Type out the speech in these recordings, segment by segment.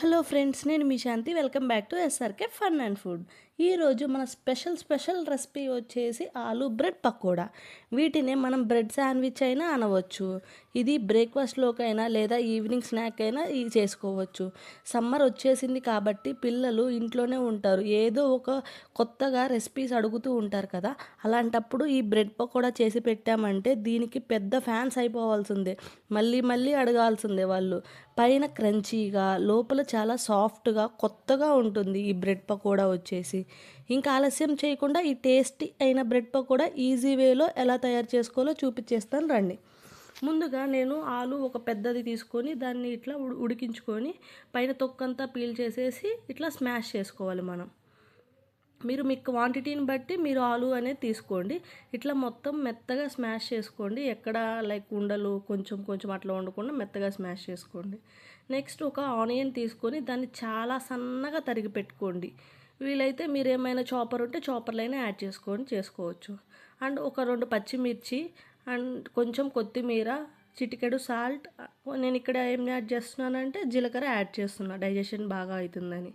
Hello friends నేను మీ Shanti. Welcome back to SRK fun and food. ఈరోజు మన special special recipe వచ్చేసి ఆలు బ్రెడ్ పకోడా. వీటిని మనం బ్రెడ్ శాండ్విచ్ అయినా అనవచ్చు. ఇది బ్రేక్ఫాస్ట్లోకైనా లేదా ఈవినింగ్ స్నాక్ అయినా ఇది చేసుకోవచ్చు. సమ్మర్ వచ్చేసింది కాబట్టి పిల్లలు ఇంట్లోనే ఉంటారు. ఏదో ఒక కొత్తగా రెసిపీస్ అడుగుతూ ఉంటారు కదా. అలాంటప్పుడు ఈ బ్రెడ్ పకోడా చేసి పెట్టామంటే దీనికి పెద్ద ఫ్యాన్స్ అయిపోవాల్సిందే. మళ్ళీ మళ్ళీ అడగాల్సిందే వాళ్ళు. పైన క్రంచీగా లోపల చాలా సాఫ్ట్గా కొత్తగా ఉంటుంది ఈ బ్రెడ్ పకోడా వచ్చేసి. ఇంకా ఆలస్యం చేయకుండా ఈ టేస్టీ అయిన బ్రెడ్ పకోడా ఈజీ వేలో ఎలా తయారు చేసుకోవాలో చూపించేస్తాను రండి. ముందుగా నేను ఆలు ఒక పెద్దది తీసుకొని దాన్ని ఇట్లా ఉడికించుకొని పైన తొక్కంతా పీల్ చేసేసి ఇట్లా స్మాష్ చేసుకోవాలి మనం. మీరు మీ క్వాంటిటీని బట్టి మీరు ఆలు అనేది తీసుకోండి. ఇట్లా మొత్తం మెత్తగా స్మాష్ చేసుకోండి. ఎక్కడ లైక్ ఉండలు కొంచెం కొంచెం అట్లా వండకుండా మెత్తగా స్మాష్ చేసుకోండి. నెక్స్ట్ ఒక ఆనియన్ తీసుకొని దాన్ని చాలా సన్నగా తరిగి పెట్టుకోండి. వీలైతే మీరు ఏమైనా చాపర్ ఉంటే చాపర్లైనా యాడ్ చేసుకొని చేసుకోవచ్చు. అండ్ ఒక రెండు పచ్చిమిర్చి అండ్ కొంచెం కొత్తిమీర చిటికెడు సాల్ట్ నేను ఇక్కడ ఏం యాడ్ చేస్తున్నానంటే జీలకర్ర యాడ్ చేస్తున్నా డైజెషన్ బాగా అవుతుందని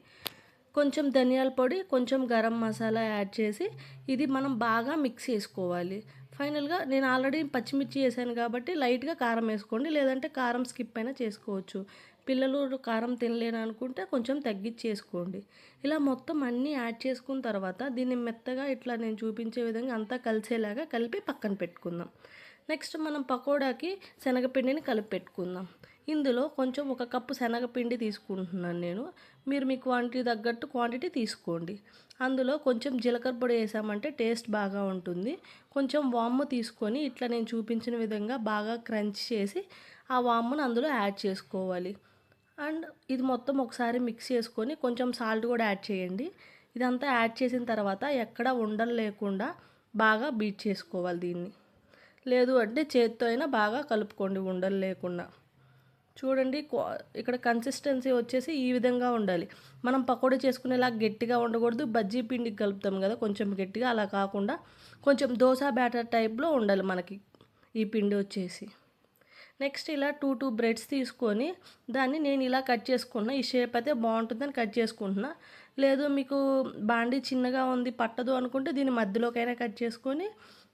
కొంచెం ధనియాల పొడి కొంచెం గరం మసాలా యాడ్ చేసి ఇది మనం బాగా మిక్స్ చేసుకోవాలి. ఫైనల్గా నేను ఆల్రెడీ పచ్చిమిర్చి వేసాను కాబట్టి లైట్గా కారం వేసుకోండి లేదంటే కారం స్కిప్ అయినా చేసుకోవచ్చు. పిల్లలు కారం తినలేను అనుకుంటే కొంచెం తగ్గించేసుకోండి. ఇలా మొత్తం అన్నీ యాడ్ చేసుకున్న తర్వాత దీన్ని మెత్తగా ఇట్లా నేను చూపించే విధంగా అంతా కలిసేలాగా కలిపి పక్కన పెట్టుకుందాం. నెక్స్ట్ మనం పకోడాకి శనగపిండిని కలిపి పెట్టుకుందాం. ఇందులో కొంచెం ఒక కప్పు శనగపిండి తీసుకుంటున్నాను నేను. మీరు మీ క్వాంటిటీ తగ్గట్టు క్వాంటిటీ తీసుకోండి. అందులో కొంచెం జీలకర్ర పొడి వేసామంటే టేస్ట్ బాగా ఉంటుంది. కొంచెం వాము తీసుకొని ఇట్లా నేను చూపించిన విధంగా బాగా క్రంచ్ చేసి ఆ వామును అందులో యాడ్ చేసుకోవాలి. అండ్ ఇది మొత్తం ఒకసారి మిక్స్ చేసుకొని కొంచెం సాల్ట్ కూడా యాడ్ చేయండి. ఇదంతా యాడ్ చేసిన తర్వాత ఎక్కడ ఉండలు లేకుండా బాగా బీట్ చేసుకోవాలి దీన్ని. లేదు అంటే చేత్తో అయినా బాగా కలుపుకోండి ఉండలు లేకుండా. చూడండి ఇక్కడ కన్సిస్టెన్సీ వచ్చేసి ఈ విధంగా ఉండాలి. మనం పకోడీ చేసుకునేలా గట్టిగా ఉండకూడదు. బజ్జీ పిండికి కలుపుతాం కదా కొంచెం గట్టిగా అలా కాకుండా కొంచెం దోశ బ్యాటర్ టైప్లో ఉండాలి మనకి ఈ పిండి వచ్చేసి. నెక్స్ట్ ఇలా టూ టూ బ్రెడ్స్ తీసుకొని దాన్ని నేను ఇలా కట్ చేసుకున్నా. ఈ షేప్ అయితే బాగుంటుందని కట్ చేసుకుంటున్నా. లేదు మీకు బాండీ చిన్నగా ఉంది పట్టదు అనుకుంటే దీని మధ్యలోకైనా కట్ చేసుకొని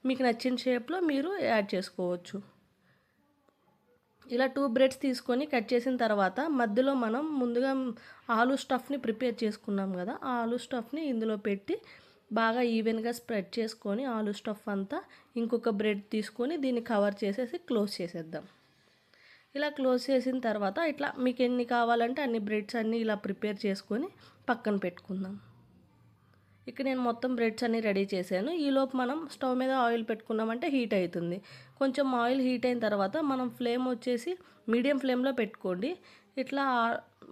మీకు నచ్చిన షేప్లో మీరు యాడ్ చేసుకోవచ్చు. ఇలా టూ బ్రెడ్స్ తీసుకొని కట్ చేసిన తర్వాత మధ్యలో మనం ముందుగా ఆలు స్టఫ్ని ప్రిపేర్ చేసుకున్నాం కదా ఆ ఆలు స్టఫ్ని ఇందులో పెట్టి బాగా ఈవెన్గా స్ప్రెడ్ చేసుకొని ఆలు స్టఫ్ అంతా ఇంకొక బ్రెడ్ తీసుకొని దీన్ని కవర్ చేసేసి క్లోజ్ చేసేద్దాం. ఇలా క్లోజ్ చేసిన తర్వాత ఇట్లా మీకు ఎన్ని కావాలంటే అన్ని బ్రెడ్స్ అన్నీ ఇలా ప్రిపేర్ చేసుకొని పక్కన పెట్టుకుందాం. ఇక్కడ నేను మొత్తం బ్రెడ్స్ అన్నీ రెడీ చేశాను. ఈలోపు మనం స్టవ్ మీద ఆయిల్ పెట్టుకున్నామంటే హీట్ అవుతుంది. కొంచెం ఆయిల్ హీట్ అయిన తర్వాత మనం ఫ్లేమ్ వచ్చేసి మీడియం ఫ్లేమ్లో పెట్టుకోండి. ఇట్లా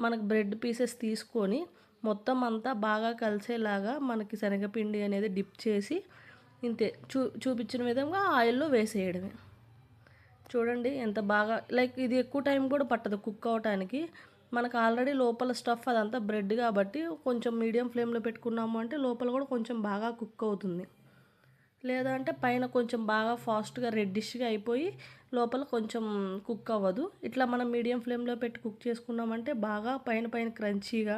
మనకు బ్రెడ్ పీసెస్ తీసుకొని మొత్తం అంతా బాగా కలిసేలాగా మనకి శనగపిండి అనేది డిప్ చేసి ఇంతే చూ చూపించిన విధంగా ఆయిల్లో వేసేయడమే. చూడండి ఎంత బాగా లైక్ ఇది ఎక్కువ టైం కూడా పట్టదు కుక్ అవటానికి. మనకు ఆల్రెడీ లోపల స్టఫ్ అదంతా బ్రెడ్ కాబట్టి కొంచెం మీడియం ఫ్లేమ్లో పెట్టుకున్నాము అంటే లోపల కూడా కొంచెం బాగా కుక్ అవుతుంది. లేదంటే పైన కొంచెం బాగా ఫాస్ట్గా రెడ్డిష్గా అయిపోయి లోపల కొంచెం కుక్ అవ్వదు. ఇట్లా మనం మీడియం ఫ్లేమ్లో పెట్టి కుక్ చేసుకున్నామంటే బాగా పైన పైన క్రంచీగా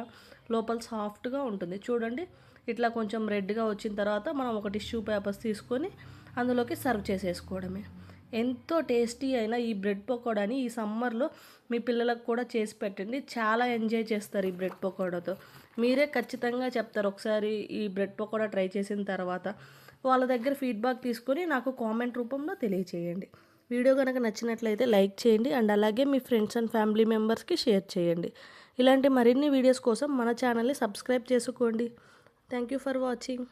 లోపల సాఫ్ట్గా ఉంటుంది. చూడండి ఇట్లా కొంచెం రెడ్గా వచ్చిన తర్వాత మనం ఒక టిష్యూ పేపర్స్ తీసుకొని అందులోకి సర్వ్ చేసేసుకోవడమే. ఎంతో టేస్టీ అయిన ఈ బ్రెడ్ పకోడాని ఈ సమ్మర్లో మీ పిల్లలకు కూడా చేసి పెట్టండి. చాలా ఎంజాయ్ చేస్తారు ఈ బ్రెడ్ పకోడాతో. మీరే ఖచ్చితంగా చెప్తారు. ఒకసారి ఈ బ్రెడ్ పకోడా ట్రై చేసిన తర్వాత వాళ్ళ దగ్గర ఫీడ్బ్యాక్ తీసుకొని నాకు కామెంట్ రూపంలో తెలియచేయండి. వీడియో కనుక నచ్చినట్లయితే లైక్ చేయండి అండ్ అలాగే మీ ఫ్రెండ్స్ అండ్ ఫ్యామిలీ మెంబర్స్కి షేర్ చేయండి. ఇలాంటి మరిన్ని వీడియోస్ కోసం మన ఛానల్ని సబ్స్క్రైబ్ చేసుకోండి. Thank you for watching.